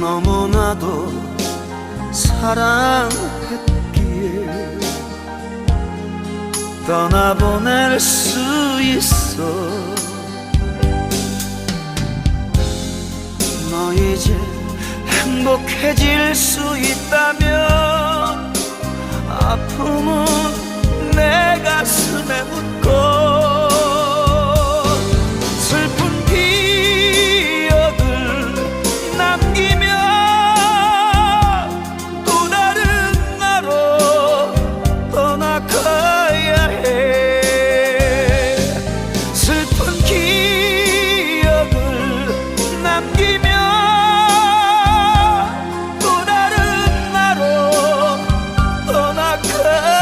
너무나도 사랑했기에 떠나보낼 수 있어. 너 이제 행복해질 수 있다면 묻고 เธอ